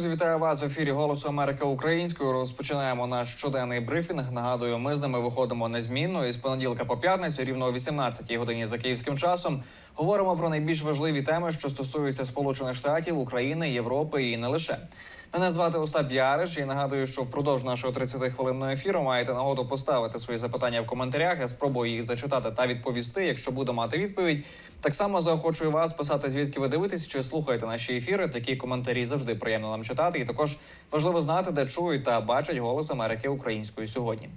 Друзі, вітаю вас в ефірі Голосу Америки Українською. Розпочинаємо наш щоденний брифінг. Нагадую, ми з ними виходимо незмінно із понеділка по п'ятницю, рівно о 18-й годині за київським часом. Говоримо про найбільш важливі теми, що стосуються Сполучених Штатів, України, Європи і не лише. Мене звати Остап Яриш і нагадую, що впродовж нашого 30-хвилинного ефіру маєте нагоду поставити свої запитання в коментарях. Я спробую їх зачитати та відповісти. Якщо буду мати відповідь, так само заохочую вас писати, звідки ви дивитесь чи слухаєте наші ефіри. Такі коментарі завжди приємно нам читати. І також важливо знати, де чують та бачать голос Америки українською сьогодні.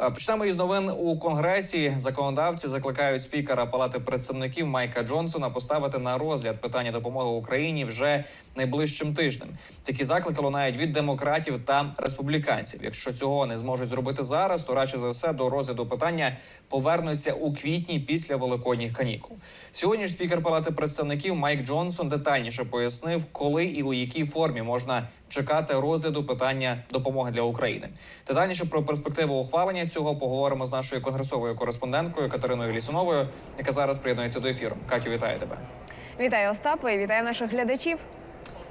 Е, Почнемо із новин у конгресі. Законодавці закликають спікера Палати представників Майка Джонсона поставити на розгляд питання допомоги Україні вже найближчим тижнем. Такі заклики лунають від демократів та республіканців. Якщо цього не зможуть зробити зараз, то радше за все до розгляду питання повернуться у квітні після великодніх канікул. Сьогодні ж спікер Палати представників Майк Джонсон детальніше пояснив, коли і у якій формі можна чекати розгляду питання допомоги для України. Детальніше про перспективу ухвалення цього поговоримо з нашою конгресовою кореспонденткою Катериною Лісуновою, яка зараз приєднується до ефіру. Катю, вітаю тебе. Вітаю Остапе, і вітаю наших глядачів.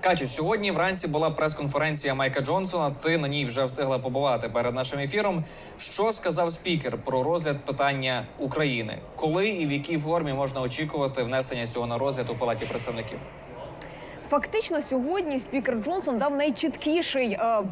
Катю, сьогодні вранці була прес-конференція Майка Джонсона. Ти на ній вже встигла побувати перед нашим ефіром. Що сказав спікер про розгляд питання України? Коли і в якій формі можна очікувати внесення цього на розгляд у палаті представників? Фактично, сьогодні спікер Джонсон дав найчіткіший е, е,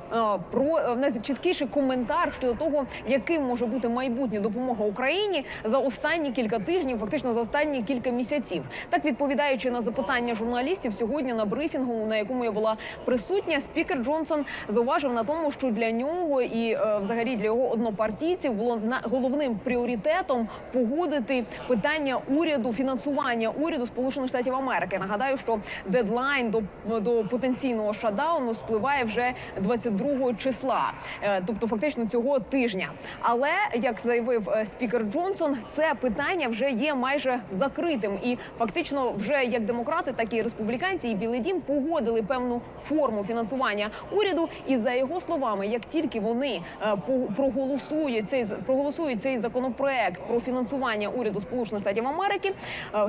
про е, найчіткіший коментар щодо того, яким може бути майбутня допомога Україні за останні кілька тижнів, фактично за останні кілька місяців. Так відповідаючи на запитання журналістів сьогодні на брифінгу, на якому я була присутня, спікер Джонсон зауважив на тому, що для нього і е, взагалі для його однопартійців було на головним пріоритетом погодити питання уряду фінансування уряду Сполучених Штатів Америки. Нагадаю, що дедлайн до, до потенційного шатдауну спливає вже 22 числа, е, тобто фактично цього тижня. Але як заявив е, спікер Джонсон, це питання вже є майже закритим, і фактично, вже як демократи, так і республіканці, і Білий Дім погодили певну форму фінансування уряду. І за його словами, як тільки вони е, проголосують цей проголосують цей законопроект про фінансування уряду Сполучених Штатів Америки,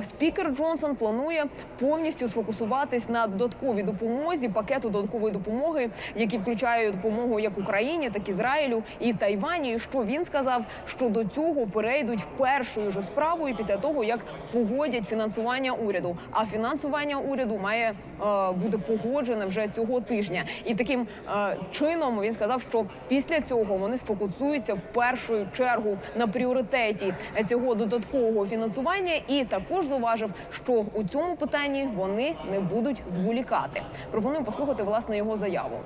спікер Джонсон планує повністю сфокусуватись на додатковій допомозі, пакету додаткової допомоги, які включають допомогу як Україні, так і Ізраїлю і Тайвані. І що він сказав, що до цього перейдуть першою ж справою після того, як погодять фінансування уряду. А фінансування уряду має е, бути погоджене вже цього тижня. І таким е, чином він сказав, що після цього вони сфокусуються в першу чергу на пріоритеті цього додаткового фінансування, і також зауважив, що у цьому питанні вони не будуть зволікати. Пропоную послухати власне його заяву.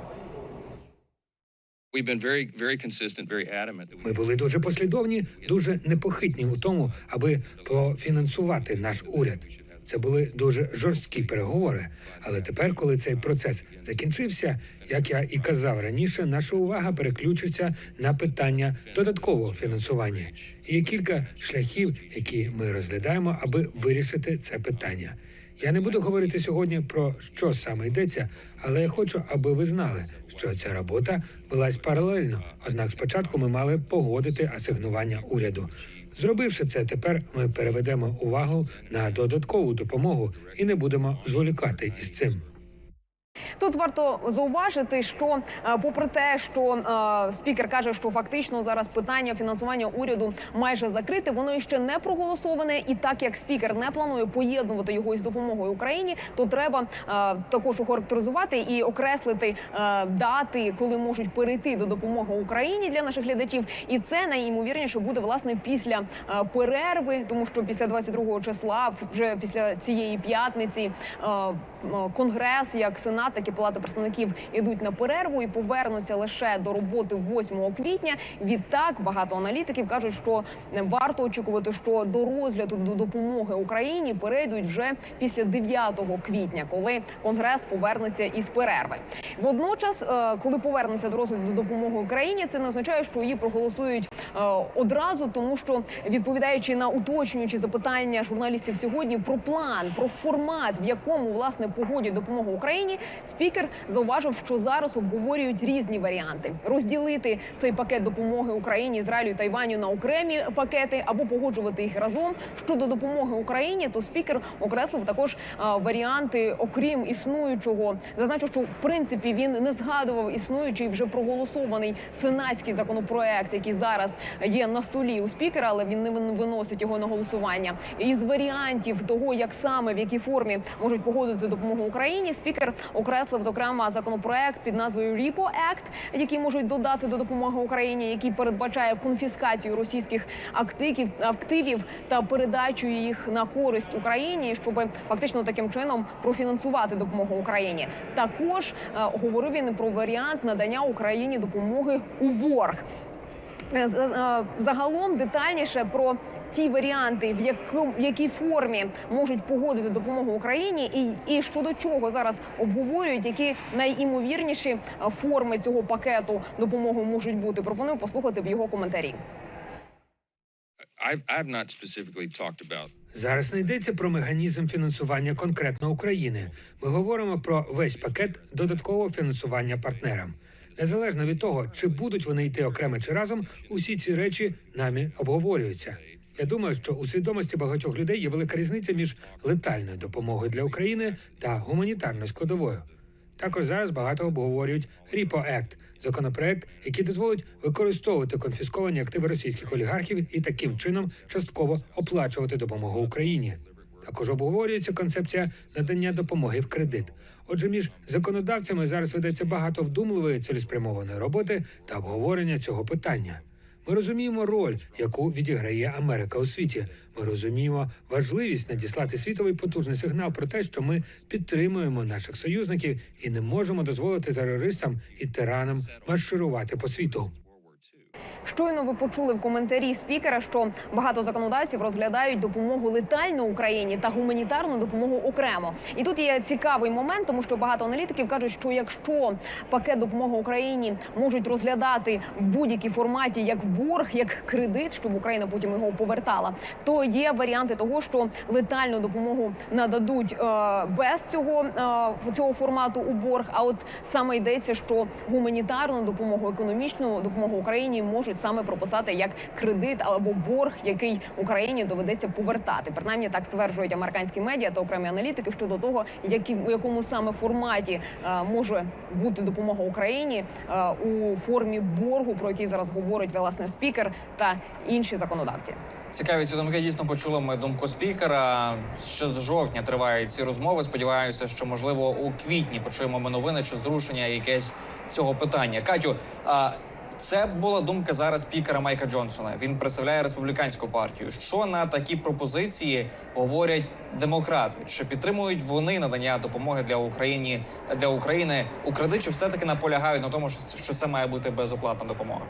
Ми були дуже послідовні, дуже непохитні у тому, аби профінансувати наш уряд. Це були дуже жорсткі переговори. Але тепер, коли цей процес закінчився, як я і казав раніше, наша увага переключиться на питання додаткового фінансування. І є кілька шляхів, які ми розглядаємо, аби вирішити це питання. Я не буду говорити сьогодні про що саме йдеться, але я хочу, аби ви знали, що ця робота велась паралельно. Однак спочатку ми мали погодити асигнування уряду. Зробивши це, тепер ми переведемо увагу на додаткову допомогу і не будемо зволікати із цим. Тут варто зауважити, що е, попри те, що е, спікер каже, що фактично зараз питання фінансування уряду майже закрите, воно іще не проголосоване. І так як спікер не планує поєднувати його із допомогою Україні, то треба е, також охарактеризувати і окреслити е, дати, коли можуть перейти до допомоги Україні для наших глядачів. І це найімовірніше буде власне після е, перерви, тому що після 22 числа, вже після цієї п'ятниці, е, конгрес, як сенат, так і палата представників ідуть на перерву і повернуться лише до роботи 8 квітня. Відтак багато аналітиків кажуть, що варто очікувати, що до розгляду до допомоги Україні перейдуть вже після 9 квітня, коли конгрес повернеться із перерви. Водночас, е, коли повернуться до розгляду допомоги Україні, це не означає, що її проголосують е, одразу, тому що відповідаючи на уточнюючі запитання журналістів сьогодні про план, про формат, в якому власне погодять допомогу Україні, спікер зауважив, що зараз обговорюють різні варіанти: розділити цей пакет допомоги Україні, Ізраїлю і Тайваню на окремі пакети або погоджувати їх разом. Щодо допомоги Україні, то спікер окреслив також а, варіанти, окрім існуючого. Зазначу, що в принципі він не згадував існуючий вже проголосований сенатський законопроект, який зараз є на столі у спікера, але він не вин- виносить його на голосування. Із варіантів того, як саме в якій формі можуть погодити допомогу Україні, спікер окреслив зокрема законопроект під назвою REPO Act, який можуть додати до допомоги Україні, який передбачає конфіскацію російських активів, активів та передачу їх на користь Україні, щоб фактично таким чином профінансувати допомогу Україні. Також е, говорив він про варіант надання Україні допомоги у борг. Е, е, Загалом детальніше про ті варіанти, в якому в якій формі можуть погодити допомогу Україні, і, і щодо чого зараз обговорюють, які найімовірніші е, форми цього пакету допомоги можуть бути. Пропоную послухати в його коментарі. Зараз не йдеться про механізм фінансування конкретно України. Ми говоримо про весь пакет додаткового фінансування партнерам. Незалежно від того, чи будуть вони йти окремо чи разом, усі ці речі нами обговорюються. Я думаю, що у свідомості багатьох людей є велика різниця між летальною допомогою для України та гуманітарною складовою. Також зараз багато обговорюють REPO Act – законопроект, який дозволить використовувати конфісковані активи російських олігархів і таким чином частково оплачувати допомогу Україні. Також обговорюється концепція надання допомоги в кредит. Отже, між законодавцями зараз ведеться багато вдумливої цілеспрямованої роботи та обговорення цього питання. Ми розуміємо роль, яку відіграє Америка у світі. Ми розуміємо важливість надіслати світовий потужний сигнал про те, що ми підтримуємо наших союзників і не можемо дозволити терористам і тиранам марширувати по світу. Щойно ви почули в коментарі спікера, що багато законодавців розглядають допомогу летальну Україні та гуманітарну допомогу окремо. І тут є цікавий момент, тому що багато аналітиків кажуть, що якщо пакет допомоги Україні можуть розглядати в будь-якій форматі як борг, як кредит, щоб Україна потім його повертала, то є варіанти того, що летальну допомогу нададуть е, без цього е, цього формату у борг. А от саме йдеться, що гуманітарну допомогу, економічну допомогу Україні можуть саме прописати як кредит або борг, який Україні доведеться повертати. Принаймні так стверджують американські медіа та окремі аналітики щодо того, які у якому саме форматі е, може бути допомога Україні е, у формі боргу, про який зараз говорить власне спікер та інші законодавці. Цікаві ці думки дійсно почули ми думку спікера. Ще з жовтня тривають ці розмови. Сподіваюся, що можливо у квітні почуємо ми новини чи зрушення якесь цього питання. Катю, а це була думка зараз спікера Майка Джонсона. Він представляє республіканську партію. Що на такі пропозиції говорять демократи? Чи підтримують вони надання допомоги для України для України у кредит? Чи все таки наполягають на тому, що це має бути безоплатна допомога?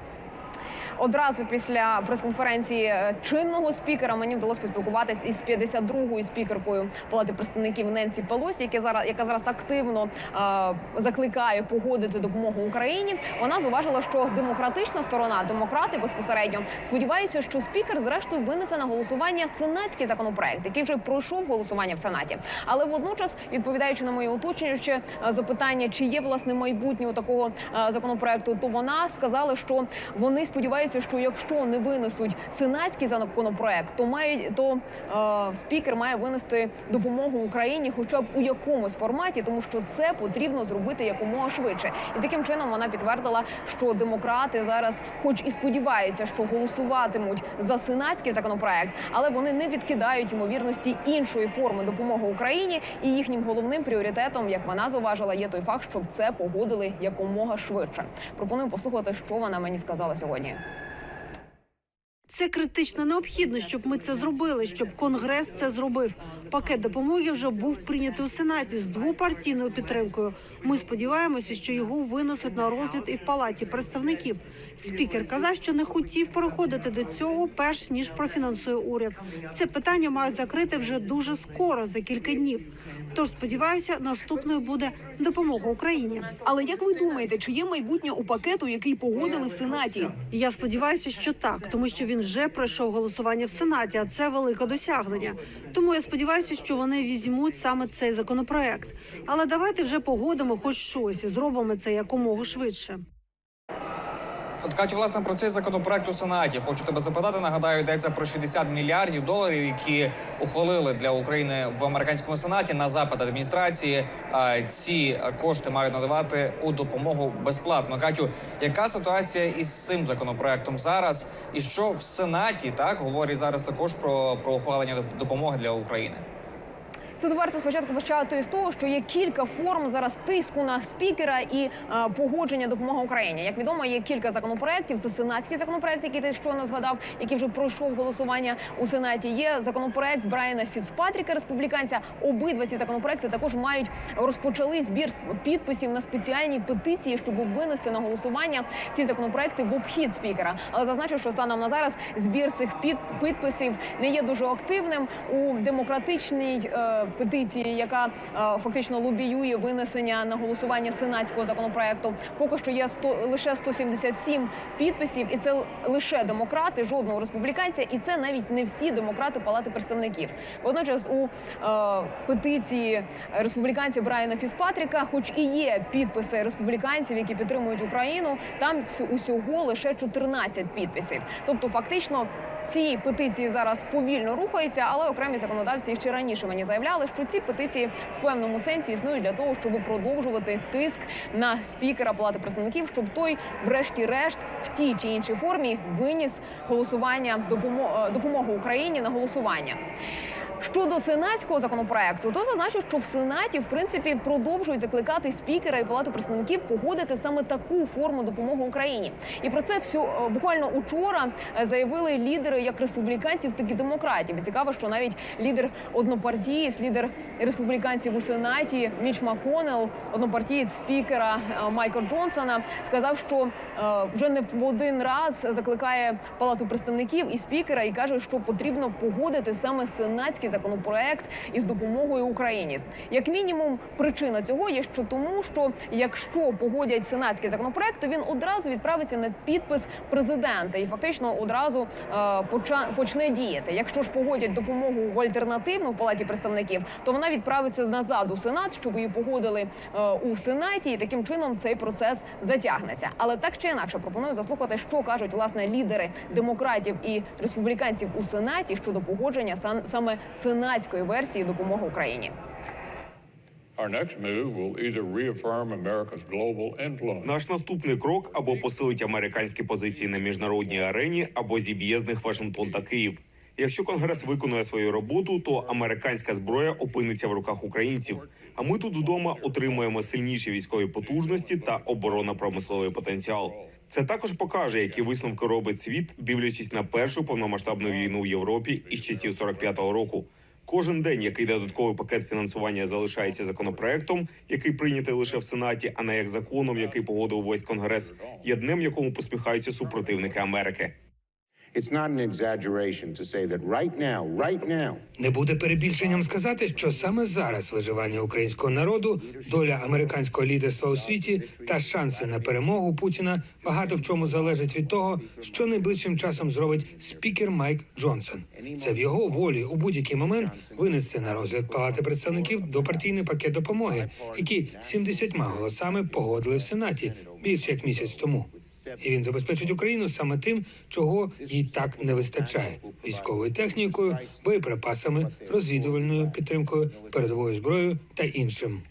Одразу після прес-конференції е, чинного спікера мені вдалося поспілкуватись із 52-ю спікеркою Палати представників Ненсі Пелосі, яка зараз яка зараз активно е, закликає погодити допомогу Україні. Вона зауважила, що демократична сторона, демократи безпосередньо сподіваються, що спікер зрештою винесе на голосування сенатський законопроект, який вже пройшов голосування в сенаті. Але водночас, відповідаючи на моє уточнююче е, запитання, чи є власне майбутнє у такого е, законопроекту, то вона сказала, що вони сподіваються, що якщо не винесуть сенатський законопроект, то має то е, спікер має винести допомогу Україні, хоча б у якомусь форматі, тому що це потрібно зробити якомога швидше. І таким чином вона підтвердила, що демократи зараз, хоч і сподіваються, що голосуватимуть за сенатський законопроект, але вони не відкидають ймовірності іншої форми допомоги Україні. І їхнім головним пріоритетом, як вона зауважила, є той факт, щоб це погодили якомога швидше. Пропоную послухати, що вона мені сказала сьогодні. Це критично необхідно, щоб ми це зробили, щоб конгрес це зробив. Пакет допомоги вже був прийнятий у сенаті з двопартійною підтримкою. Ми сподіваємося, що його винесуть на розгляд і в палаті представників. Спікер казав, що не хотів переходити до цього, перш ніж профінансує уряд. Це питання мають закрити вже дуже скоро, за кілька днів. Тож сподіваюся, наступною буде допомога Україні. Але як ви думаєте, чи є майбутнє у пакету, який погодили в Сенаті? Я сподіваюся, що так, тому що він вже пройшов голосування в Сенаті, а це велике досягнення. Тому я сподіваюся, що вони візьмуть саме цей законопроект. Але давайте вже погодимо хоч щось і зробимо це якомога швидше. От Катю, власне, про цей законопроект у Сенаті. Хочу тебе запитати. Нагадаю, йдеться про 60 мільярдів доларів, які ухвалили для України в американському сенаті на запит адміністрації. Ці кошти мають надавати у допомогу безплатно. Катю, яка ситуація із цим законопроектом зараз? І що в сенаті так говорять зараз також про, про ухвалення доп- допомоги для України? Тут варто спочатку почати з того, що є кілька форм зараз тиску на спікера і е, погодження допомоги Україні. Як відомо, є кілька законопроєктів. Це сенатський законопроект, який ти щойно згадав, який вже пройшов голосування у сенаті. Є законопроект Брайана Фіцпатріка, республіканця. Обидва ці законопроекти також мають розпочали збір підписів на спеціальні петиції, щоб винести на голосування ці законопроекти в обхід спікера. Але зазначу, що станом на зараз збір цих під підписів не є дуже активним у демократичній е, петиції, яка е, фактично лобіює винесення на голосування сенатського законопроекту. Поки що є 100, лише 177 підписів, і це лише демократи, жодного республіканця, і це навіть не всі демократи Палати представників. Водночас у е, петиції республіканця Брайана Фіспатріка, хоч і є підписи республіканців, які підтримують Україну, там усього лише 14 підписів. Тобто, фактично. Ці петиції зараз повільно рухаються, але окремі законодавці ще раніше мені заявляли, що ці петиції в певному сенсі існують для того, щоб продовжувати тиск на спікера Палати представників, щоб той, врешті-решт, в тій чи іншій формі виніс голосування допомо- допомогу Україні на голосування. Щодо сенатського законопроекту, то зазначу, що в сенаті в принципі продовжують закликати спікера і палату представників погодити саме таку форму допомоги Україні. І про це всю е, буквально учора е, заявили лідери як республіканців, так і демократів. Цікаво, що навіть лідер однопартієць, лідер республіканців у сенаті Міч Маконел, однопартієць спікера е, Майкла Джонсона, сказав, що вже не в один раз закликає палату представників і спікера, і каже, що потрібно погодити саме сенатський законопроект із допомогою Україні. Як мінімум, причина цього є що тому, що якщо погодять сенатський законопроект, то він одразу відправиться на підпис президента і фактично одразу е, почне діяти. Якщо ж погодять допомогу в альтернативну в палаті представників, то вона відправиться назад у сенат, щоб її погодили е, у сенаті, і таким чином цей процес затягнеться. Але так чи інакше пропоную заслухати, що кажуть власне лідери демократів і республіканців у сенаті щодо погодження саме сенатської версії допомоги Україні. Наш наступний крок або посилить американські позиції на міжнародній арені, або зіб'є з них Вашингтон та Київ. Якщо Конгрес виконує свою роботу, то американська зброя опиниться в руках українців. А ми тут вдома отримуємо сильніші військові потужності та оборонно-промисловий потенціал. Це також покаже, які висновки робить світ, дивлячись на першу повномасштабну війну в Європі із часів 45-го року. Кожен день, який додатковий пакет фінансування залишається законопроектом, який прийнятий лише в сенаті, а не як законом, який погодив весь конгрес, є днем, якому посміхаються супротивники Америки. It's not an exaggeration to say that right now, right now, Не буде перебільшенням сказати, що саме зараз виживання українського народу, доля американського лідерства у світі та шанси на перемогу Путіна багато в чому залежить від того, що найближчим часом зробить спікер Майк Джонсон. Це в його волі у будь-який момент винести на розгляд палати представників допартійний пакет допомоги, який 70 голосами погодили в сенаті більше як місяць тому. І він забезпечить Україну саме тим, чого їй так не вистачає: військовою технікою, боєприпасами, розвідувальною підтримкою, передовою зброєю та іншим.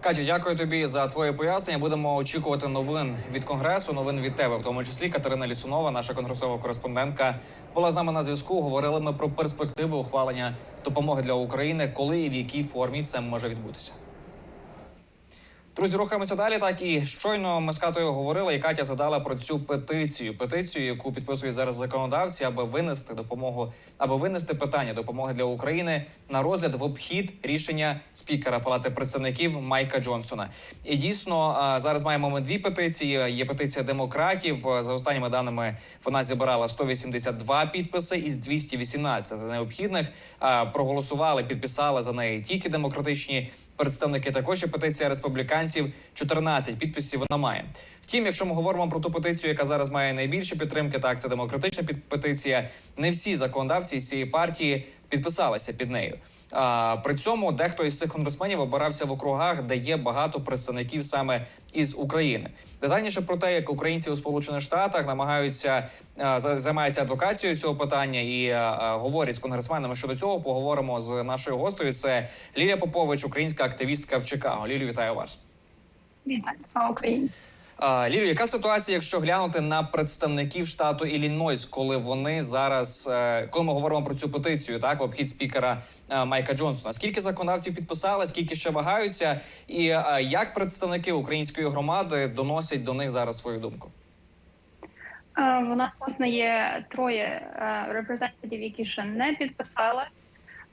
Катю, дякую тобі за твоє пояснення. Будемо очікувати новин від конгресу, новин від тебе, в тому числі Катерина Лісунова, наша конгресова кореспондентка, була з нами на зв'язку. Говорили ми про перспективи ухвалення допомоги для України, коли і в якій формі це може відбутися. Друзі, рухаємося далі. Так і щойно ми з Катою говорили, і Катя задала про цю петицію. Петицію, яку підписують зараз законодавці, аби винести допомогу, аби винести питання допомоги для України на розгляд в обхід рішення спікера Палати представників Майка Джонсона. І дійсно зараз маємо ми дві петиції. Є петиція демократів. За останніми даними вона зібрала 182 підписи із 218 необхідних. Проголосували, підписали за неї тільки демократичні представники. Також і петиція республіканців. 14 підписів вона має. Втім, якщо ми говоримо про ту петицію, яка зараз має найбільше підтримки, так це демократична петиція. Не всі законодавці з цієї партії підписалися під нею. При цьому дехто із цих конгресменів обирався в округах, де є багато представників саме із України. Детальніше про те, як українці у Сполучених Штатах намагаються за- займаються адвокацією цього питання і говорять з конгресменами щодо цього. Поговоримо з нашою гостею. Це Лілія Попович, українська активістка в Чикаго. Лілю, вітаю вас. Вітаю, слава Україні. Лілю, яка ситуація, якщо глянути на представників штату Іллінойс, коли вони зараз, е, коли ми говоримо про цю петицію, так в обхід спікера е, Майка Джонсона? Скільки законодавців підписали, скільки ще вагаються, і е, як представники української громади доносять до них зараз свою думку? У нас власне є троє репрезентативів, які ще не підписали.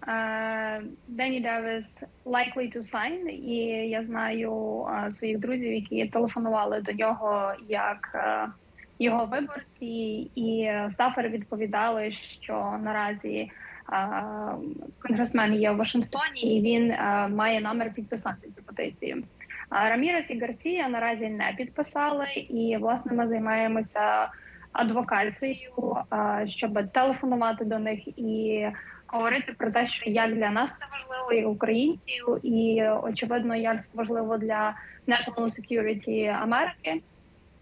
Е, Дені Девіс likely to sign, і я знаю е, своїх друзів, які телефонували до нього як е, його виборці, і стафери відповідали, що наразі конгресмен є в Вашингтоні, і він має намір підписати цю петицію. Рамірес і Гарсія наразі не підписали, і власне ми займаємося адвокацією, щоб телефонувати до них. І говорити про те, що як для нас це важливо, як українців, і очевидно, як це важливо для national security Америки.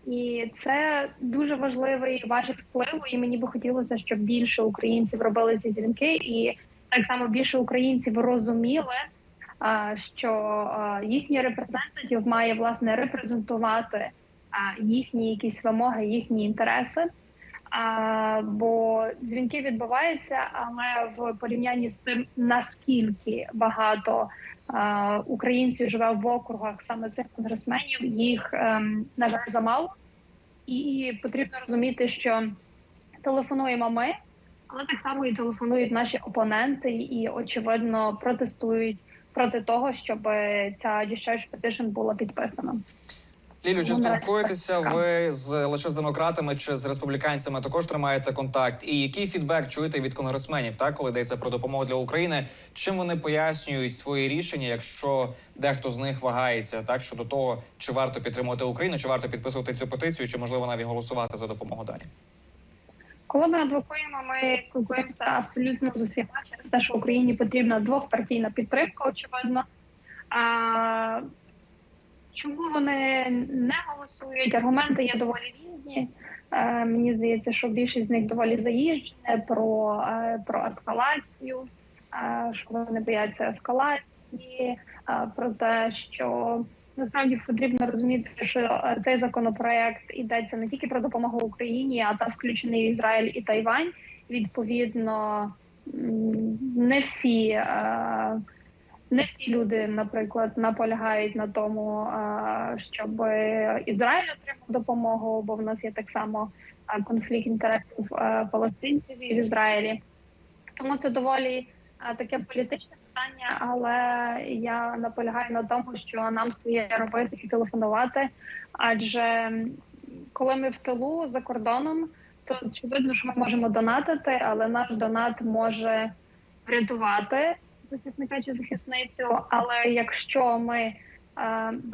І це дуже важливий важіль впливу. І мені би хотілося, щоб більше українців робили ці дзвінки, і так само більше українців розуміли, що їхній репрезентатив має власне репрезентувати їхні якісь вимоги, їхні інтереси. Бо дзвінки відбуваються, але в порівнянні з тим, наскільки багато українців живе в округах саме цих конгресменів, їх ем, на жаль замало, і потрібно розуміти, що телефонуємо ми, але так само і телефонують наші опоненти, і очевидно протестують проти того, щоб ця discharge petition була підписана. Лілю, чи спілкуєтеся ви з лише з демократами чи з республіканцями? Також тримаєте контакт? І який фідбек чуєте від конгресменів, так коли йдеться про допомогу для України? Чим вони пояснюють свої рішення, якщо дехто з них вагається так щодо того, чи варто підтримувати Україну, чи варто підписувати цю петицію, чи можливо навіть голосувати за допомогу далі? Коли ми адвокуємо, ми спілкуємося абсолютно з усіма через те, що Україні потрібна двохпартійна підтримка, очевидно. А, чому вони не голосують? Аргументи є доволі різні. Е, мені здається, що більшість з них доволі заїжджене про, е, про ескалацію, е, що вони бояться ескалації, про те, що насправді потрібно розуміти, що цей законопроект йдеться не тільки про допомогу Україні, а там включений Ізраїль і Тайвань. Відповідно, не всі. Не всі люди, наприклад, наполягають на тому, щоб Ізраїль отримав допомогу, бо в нас є так само конфлікт інтересів палестинців і в Ізраїлі. Тому це доволі таке політичне питання, але я наполягаю на тому, що нам своє робити і телефонувати. Адже коли ми в тилу за кордоном, то очевидно, що ми можемо донатити, але наш донат може врятувати захисника чи захисницю. Але якщо ми е,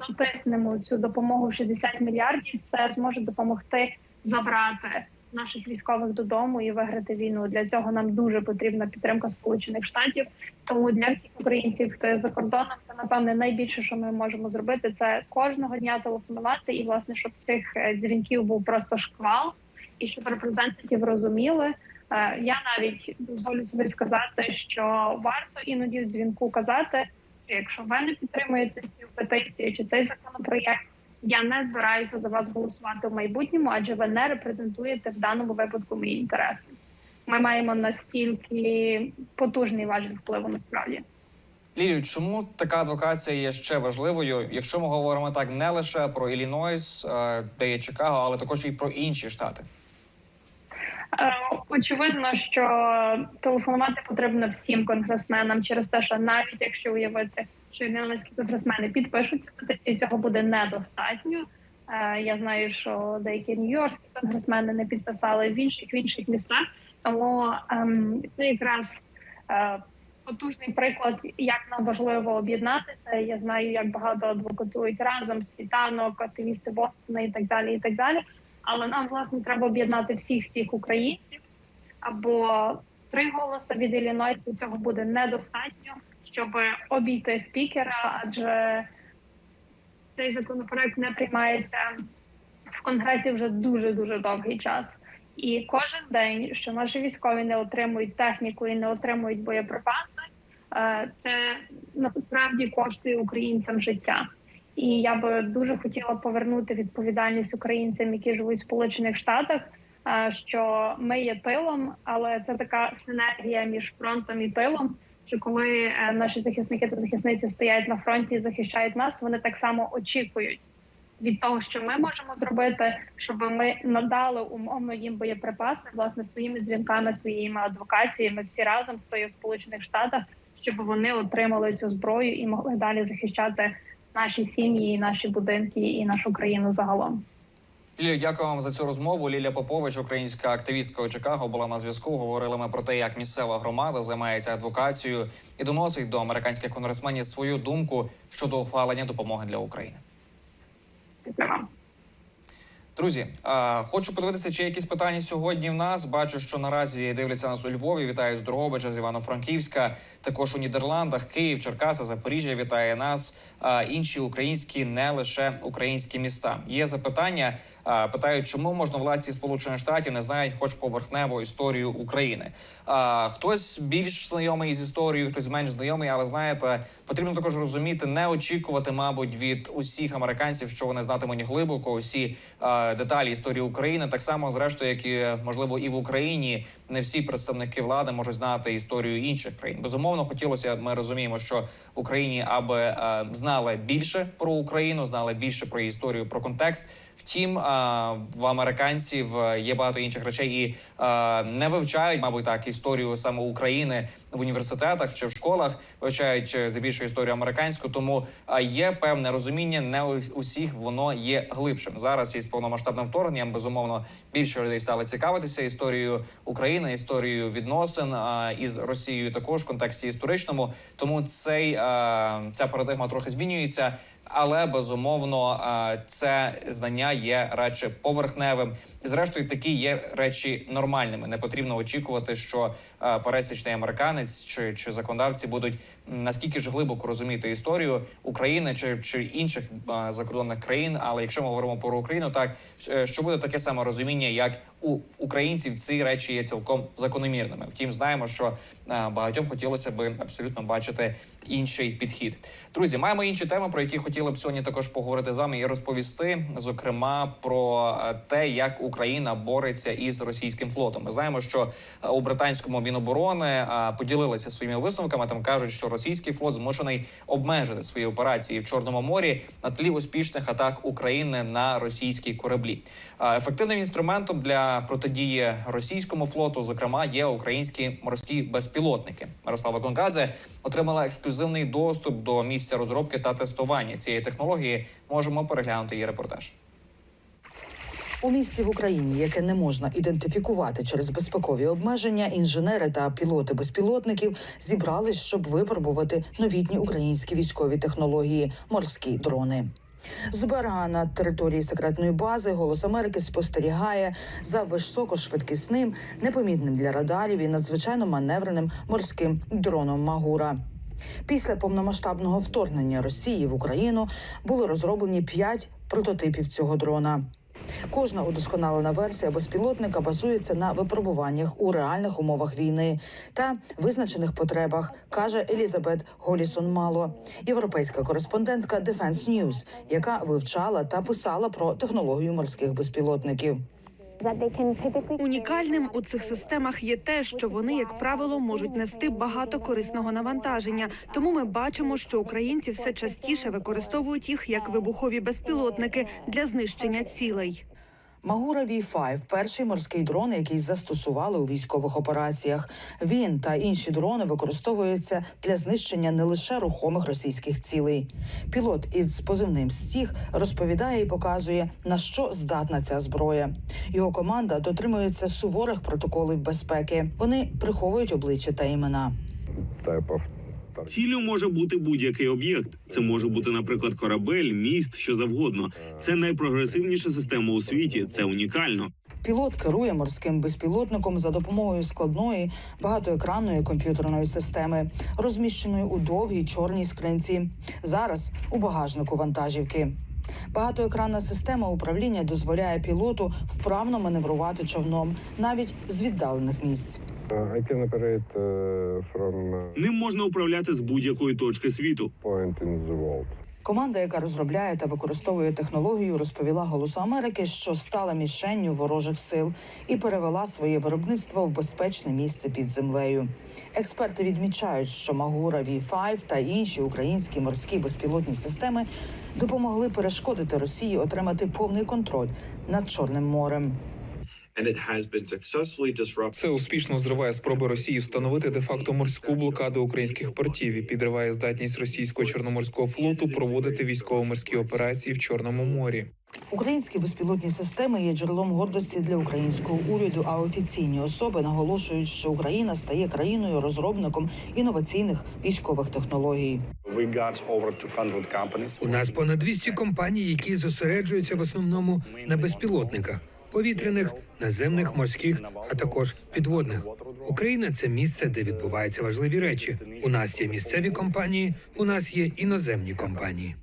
дотиснемо цю допомогу в 60 мільярдів, це зможе допомогти забрати наших військових додому і виграти війну. Для цього нам дуже потрібна підтримка Сполучених Штатів. Тому для всіх українців, хто є за кордоном, це напевне найбільше, що ми можемо зробити, це кожного дня телефонувати, і власне, щоб цих е, дзвінків був просто шквал, і щоб репрезентатів розуміли. Е, Я навіть дозволю собі сказати, що варто іноді в дзвінку казати, що якщо ви не підтримуєте цю петицію чи цей законопроєкт, я не збираюся за вас голосувати в майбутньому, адже ви не репрезентуєте в даному випадку мої інтереси. Ми маємо настільки потужний важіль впливу насправді. Лілію, чому така адвокація є ще важливою, якщо ми говоримо так не лише про Іллінойс, е, де є Чикаго, але також і про інші штати? Е, Очевидно, що телефонувати потрібно всім конгресменам через те, що навіть якщо уявити, що іллінойські конгресмени підпишуть цю петицію, цього буде недостатньо. Е, Я знаю, що деякі нью-йоркські конгресмени не підписали в інших в інших містах. Тому ем, це якраз е, потужний приклад, як нам важливо об'єднатися. Я знаю, як багато адвокатують разом світанок, активісти Бостона і так далі. І так далі. Але нам власне треба об'єднати всіх всіх українців або три голоси від Іллінойсу цього буде недостатньо, щоб обійти спікера, адже цей законопроект не приймається в конгресі вже дуже дуже довгий час. І кожен день, що наші військові не отримують техніку і не отримують боєприпаси, е, це насправді коштує українцям життя. І я би дуже хотіла повернути відповідальність українцям, які живуть в Сполучених Штатах. е, Що ми є тилом, але це така синергія між фронтом і тилом. Що коли е, наші захисники та захисниці стоять на фронті і захищають нас, вони так само очікують від того, що ми можемо зробити, щоб ми надали умовно їм боєприпаси, власне, своїми дзвінками, своїми адвокаціями, всі разом, хто є в Сполучених Штатах, щоб вони отримали цю зброю і могли далі захищати наші сім'ї, наші будинки і нашу країну загалом. Лілія, дякую вам за цю розмову. Лілія Попович, українська активістка у Чикаго, була на зв'язку. Говорили ми про те, як місцева громада займається адвокацією і доносить до американських конгресменів свою думку щодо ухвалення допомоги для України. Дякую. Друзі, хочу подивитися, чи є якісь питання сьогодні в нас. Бачу, що наразі дивляться нас у Львові. Вітаю з Дрогобича, з Івано-Франківська, також у Нідерландах, Київ, Черкаса, Запоріжжя. Вітає нас. Інші українські, не лише українські міста. Є запитання. Питають, чому можна власті Сполучених Штатів не знають, хоч поверхнево історію України. А, хтось більш знайомий з історією, хтось менш знайомий, але знаєте, потрібно також розуміти, не очікувати, мабуть, від усіх американців, що вони знатимуть глибоко усі деталі історії України. Так само, зрештою, як і можливо і в Україні, не всі представники влади можуть знати історію інших країн. Безумовно, хотілося. Ми розуміємо, що в Україні аби е, знали більше про Україну, знали більше про історію, про контекст. Втім, в американців є багато інших речей і не вивчають, мабуть, так історію саме України в університетах чи в школах. Вивчають е, здебільшого історію американську. Тому є певне розуміння. Не усіх воно є глибшим. Зараз із повномасштабним вторгненням безумовно більше людей стали цікавитися історією України, історією відносин із Росією, також в контексті історичному. Тому цей ця парадигма трохи змінюється. Але безумовно це знання є радше поверхневим. Зрештою, такі є речі нормальними. Не потрібно очікувати, що пересічний американець чи, чи законодавці будуть наскільки ж глибоко розуміти історію України чи, чи інших закордонних країн. Але якщо ми говоримо про Україну, так е, що буде таке саме розуміння, як у українців ці речі є цілком закономірними. Втім, знаємо, що е, багатьом хотілося би абсолютно бачити інший підхід. Друзі, маємо інші теми, про які хотіли б сьогодні також поговорити з вами і розповісти, зокрема про е, те, як Україна бореться із російським флотом. Ми знаємо, що е, у британському міноборони поділилися своїми висновками. Там кажуть, що російський флот змушений обмежити свої операції в Чорному морі на тлі успішних атак України на російські кораблі. Ефективним інструментом для протидії російському флоту, зокрема, є українські морські безпілотники. Мирослава Гонгадзе отримала ексклюзивний доступ до місця розробки та тестування цієї технології. Можемо переглянути її репортаж. У місті в Україні, яке не можна ідентифікувати через безпекові обмеження, інженери та пілоти безпілотників зібрались, щоб випробувати новітні українські військові технології морські дрони. З берега на території секретної бази Голос Америки спостерігає за високошвидкісним, непомітним для радарів і надзвичайно маневреним морським дроном Магура. Після повномасштабного вторгнення Росії в Україну були розроблені п'ять прототипів цього дрона. Кожна удосконалена версія безпілотника базується на випробуваннях у реальних умовах війни та визначених потребах, каже Елізабет Голісон Мало, європейська кореспондентка Defense News, яка вивчала та писала про технологію морських безпілотників. Унікальним у цих системах є те, що вони, як правило, можуть нести багато корисного навантаження. Тому ми бачимо, що українці все частіше використовують їх як вибухові безпілотники для знищення цілей. Магура V5 – перший морський дрон, який застосували у військових операціях. Він та інші дрони використовуються для знищення не лише рухомих російських цілей. Пілот із позивним стіг розповідає і показує на що здатна ця зброя. Його команда дотримується суворих протоколів безпеки. Вони приховують обличчя та імена. Ціллю може бути будь-який об'єкт. Це може бути, наприклад, корабель, міст, що завгодно. Це найпрогресивніша система у світі. Це унікально. Пілот керує морським безпілотником за допомогою складної багатоекранної комп'ютерної системи, розміщеної у довгій чорній скринці. Зараз у багажнику вантажівки. Багатоекранна система управління дозволяє пілоту вправно маневрувати човном навіть з віддалених місць. Ним можна управляти з будь-якої точки світу. Команда, яка розробляє та використовує технологію, розповіла Голосу Америки, що стала мішенню ворожих сил і перевела своє виробництво в безпечне місце під землею. Експерти відмічають, що Магура V5 та інші українські морські безпілотні системи допомогли перешкодити Росії отримати повний контроль над Чорним морем. Це успішно зриває спроби Росії встановити де-факто морську блокаду українських портів і підриває здатність російського чорноморського флоту проводити військово-морські операції в Чорному морі. Українські безпілотні системи є джерелом гордості для українського уряду. А офіційні особи наголошують, що Україна стає країною розробником інноваційних військових технологій. У нас понад 200 компаній, які зосереджуються в основному на безпілотниках повітряних, наземних, морських, а також підводних. Україна це місце, де відбуваються важливі речі. У нас є місцеві компанії, у нас є іноземні компанії.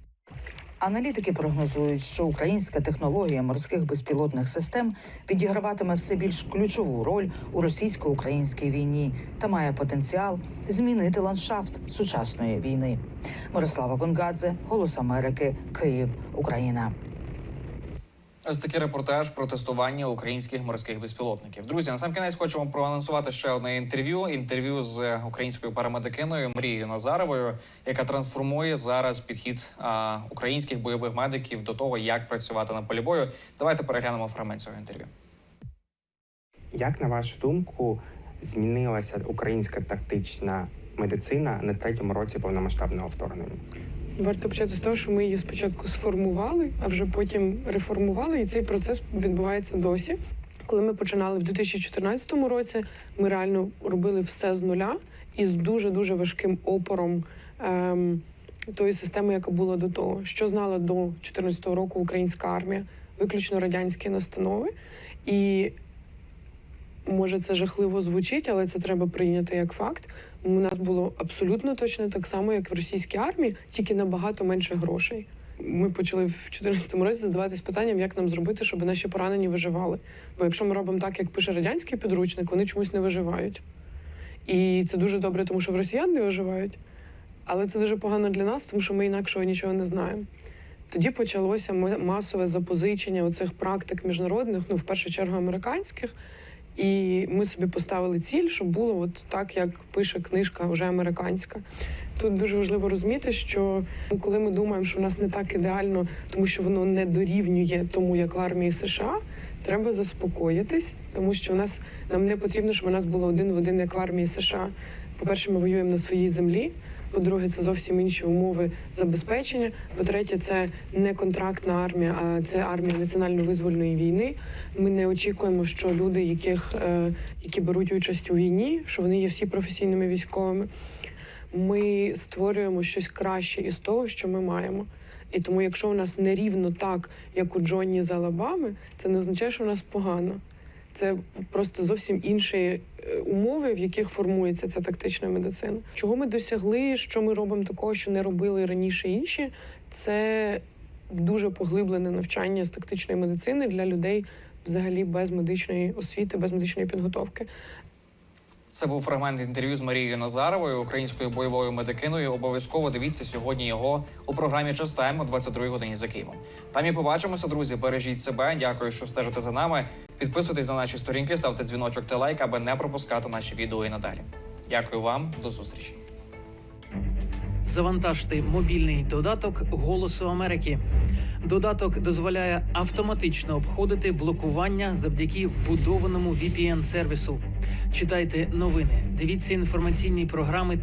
Аналітики прогнозують, що українська технологія морських безпілотних систем відіграватиме все більш ключову роль у російсько-українській війні та має потенціал змінити ландшафт сучасної війни. Мирослава Гонгадзе, Голос Америки, Київ, Україна. Ось такий репортаж про тестування українських морських безпілотників. Друзі, на сам кінець хочемо проанонсувати ще одне інтерв'ю. Інтерв'ю з українською парамедикиною Мрією Назаровою, яка трансформує зараз підхід а, українських бойових медиків до того, як працювати на полі бою. Давайте переглянемо фрагмент цього інтерв'ю. Як на вашу думку змінилася українська тактична медицина на третьому році повномасштабного вторгнення? Варто почати з того, що ми її спочатку сформували, а вже потім реформували, і цей процес відбувається досі. Коли ми починали в 2014 році, ми реально робили все з нуля і з дуже дуже важким опором ем, тої системи, яка була до того, що знала до 2014 року українська армія, виключно радянські настанови. І може це жахливо звучить, але це треба прийняти як факт. У нас було абсолютно точно так само, як в російській армії, тільки набагато менше грошей. Ми почали в 2014 році задаватись питанням, як нам зробити, щоб наші поранені виживали. Бо якщо ми робимо так, як пише радянський підручник, вони чомусь не виживають. І це дуже добре, тому що в росіян не виживають. Але це дуже погано для нас, тому що ми інакшого нічого не знаємо. Тоді почалося масове запозичення оцих практик міжнародних, ну в першу чергу американських. І ми собі поставили ціль, щоб було от так, як пише книжка вже американська. Тут дуже важливо розуміти, що коли ми думаємо, що в нас не так ідеально, тому що воно не дорівнює тому, як в армії США, треба заспокоїтись, тому що у нас нам не потрібно, щоб у нас було один в один, як в армії США. По-перше, ми воюємо на своїй землі. По-друге, це зовсім інші умови забезпечення. По-третє, це не контрактна армія, а це армія національно-визвольної війни. Ми не очікуємо, що люди, яких е, які беруть участь у війні, що вони є всі професійними військовими. Ми створюємо щось краще із того, що ми маємо. І тому, якщо у нас не рівно так, як у Джонні з Алабами, це не означає, що у нас погано. Це просто зовсім інші е, умови, в яких формується ця тактична медицина. Чого ми досягли, що ми робимо такого, що не робили раніше інші, це дуже поглиблене навчання з тактичної медицини для людей взагалі без медичної освіти, без медичної підготовки. Це був фрагмент інтерв'ю з Марією Назаровою, українською бойовою медикиною. Обов'язково дивіться сьогодні його у програмі «Час Тайм» о 22 годині за Києвом. Там і побачимося, друзі. Бережіть себе. Дякую, що стежите за нами. Підписуйтесь на наші сторінки, ставте дзвіночок та лайк, аби не пропускати наші відео і надалі. Дякую вам, до зустрічі. Завантажте мобільний додаток Голосу Америки. Додаток дозволяє автоматично обходити блокування завдяки вбудованому VPN-сервісу. Читайте новини, дивіться інформаційні програми.